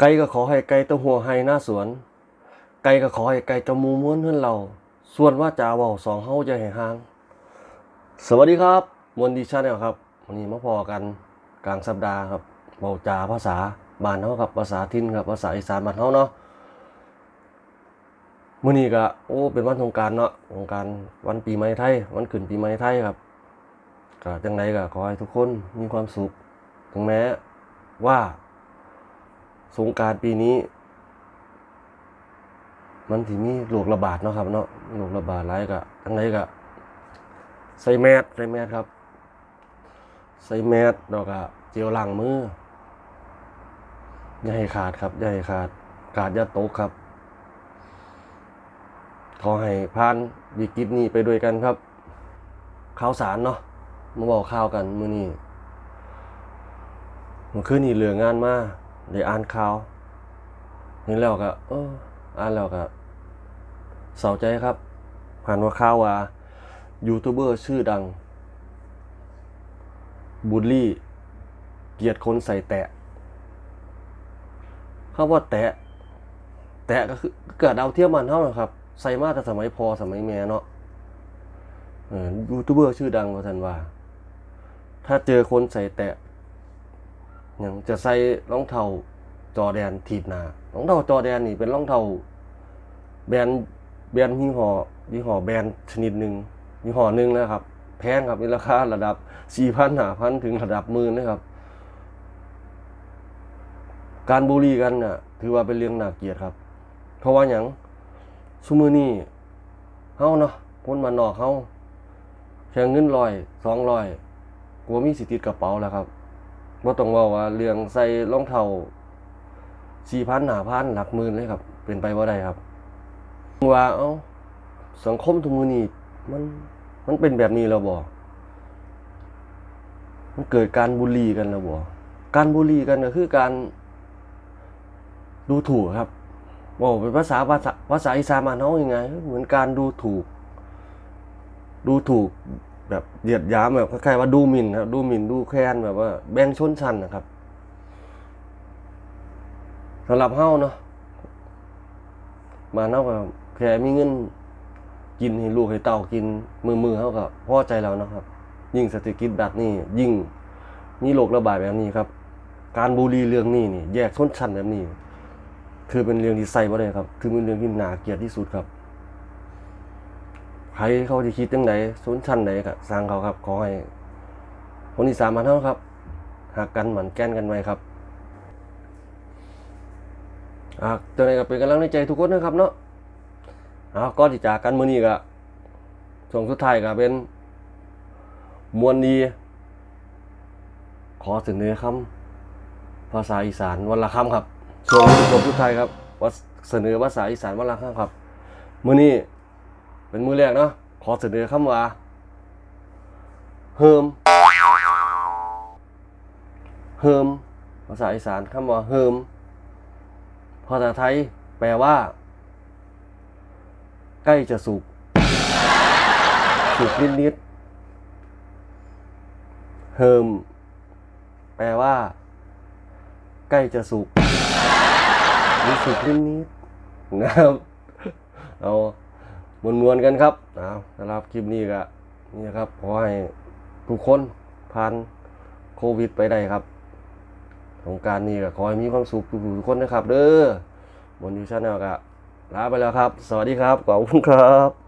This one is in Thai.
ไก่ก็ขอให้ไก่เต้าหัวให้หน้าสวน ไก่ก็ขอให้ไก่เจามูม้วนเฮือนเรา ส่วนว่าจาว้าสองเฮาจะให้ห่าง สวัสดีครับมนดีชาแนลครับวันนี้มาพอกันกลางสัปดาห์ครับเว้าจาภาษาบ้านเฮาครับภาษาถิ่นครับภาษาอีสานบ้านเฮาเนาะมื้อนี้ก็โอ้เป็นวันสงการเนาะสงการวันปีใหม่ไทยวันขึ้นปีใหม่ไทยครับก็จังไดก็ขอให้ทุกคนมีความสุข ถึงแม้ว่า สงการปีนี้ มันสิมีโรคระบาดเนาะครับเนาะโรคระบาดหลายก็จังไดก็ใส่แมสใส่แมสครับ ใส่แมสแล้วก็เจลล้างมืออย่าให้ขาดครับอย่าให้ขาดขาดอย่าตกครับ ขอให้ผ่านวิกฤตนี้ไปด้วยกันครับข่าวสารเนาะมาบอกข่าวกันมื้อนี้มื่อคืนนี้เหลืองานมา ได้อ่านข่าวเห็นแล้วก็เอออ่านแล้วก็เศร้าใจครับผ่านว่าข่าวว่ายูทูบเบอร์ชื่อดัง บูลลี่ เกียดคนใส่แตะคำว่าแตะ แตะก็คือเกิดดาเทียมมันเท่านะครับ ใส่มาแต่สมัยพอสมัยแม่เนาะยูทูบเบอร์ชื่อดังว่าท่านว่า ถ้าเจอคนใส่แตะ อย่างจะใส่รองเท้าจอแดนถีบหนารองเท้าจอแดนนี่เป็นรองเท้าแบรนด์แบรนด์ยี่ห้อยี่ห้อแบรนด์ชนิดหนึ่งยี่ห้อหนึ่งนะครับ แพงครับมีราคาระดับสี่พันห้าพันถึงระดับหมื่นนะครับ การบูลลี่กันน่ะ ถือว่าเป็นเรื่องน่าเกลียดครับ เพราะว่าอย่างซุมือนี่เฮาเนาะพ้นมานนอกเฮาแค่เงินร้อยสองร้อยกลัวมีสิติดกระเป๋าแล้วครับ บ่ต้องว่าว่าเรื่องใส่รองเท้าสี่พันห้าพันหลักหมื่นเลยครับ เป็นไปบ่ได้ครับว่าเอ้าสังคมทุกมือนี้มันมันเป็นแบบนี้แล้วบ่มันเกิดการบูลลี่กันแล้วบ่การบูลลี่กันก็คือการดูถูกครับบอกเป็นภาษาภาษาภาษาอีสานมานเฮายังไง เหมือนการดูถูก ดูถูก แบบเหยียดยามแบบคล้ายๆว่าดูหมิ่นครับดูหมิ่นดูแคลนแบบว่า แบ่งชนชั้นนะครับสำหรับเฮ้าเนาะมานเฮาก็แค่มีเงินกินให้ลูกให้เต้ากิน มือมือเฮาก็พอใจแล้วเนาะครับ ยิ่งเศรษฐกิจแบบนี้ ยิ่งมีโรคระบาดแบบนี้ครับ การบูลลี่เรื่องนี้นี่ แยกชนชั้นแบบนี้ คือเป็นเรื่องที่ใส่บ่ได้ครับ คือเป็นเรื่องที่หนาเกลียดที่สุดครับ ใครเขาจะคิดจังไดชนชั้นใดก็สร้างเขาครับขอให้คนที่สามมันเท่าครับหักกันหมั่นแกล้นกันไว้ครับอะจังไดก็เป็นกำลังใจทุกคนนะครับเนาะอะก่อนที่จากกันมื้อนี้ก็ช่วงสุดท้ายก็เป็นมวลดี ขอเสนอคำภาษาอีสานวันละคำครับส่วนจบทุกไทายครับว่าเสนอภาษาอีสานวันละคำครับมื้อนี้ เป็นมือแรกเนาะขอเสนอคำว่าเฮิมเฮิมภาษาอีสานคำว่าเฮิมภาษาไทยแปลว่า ใกล้จะสุกสุกนิดๆเฮิมแปลว่า ใกล้จะสุกรู้สึกนิดนิดๆนะครับเอา มวนมวนๆกันครับนะสำหรับคลิปนี้ก็นี่ครับขอให้ทุกคนผ่านโควิดไปได้ครับสงการนี้ก็ขอให้มีความสุขทุกคนนะครับ เด้อบนยูชาแนลก็ลาไปแล้วครับ สวัสดีครับขอบคุณครับ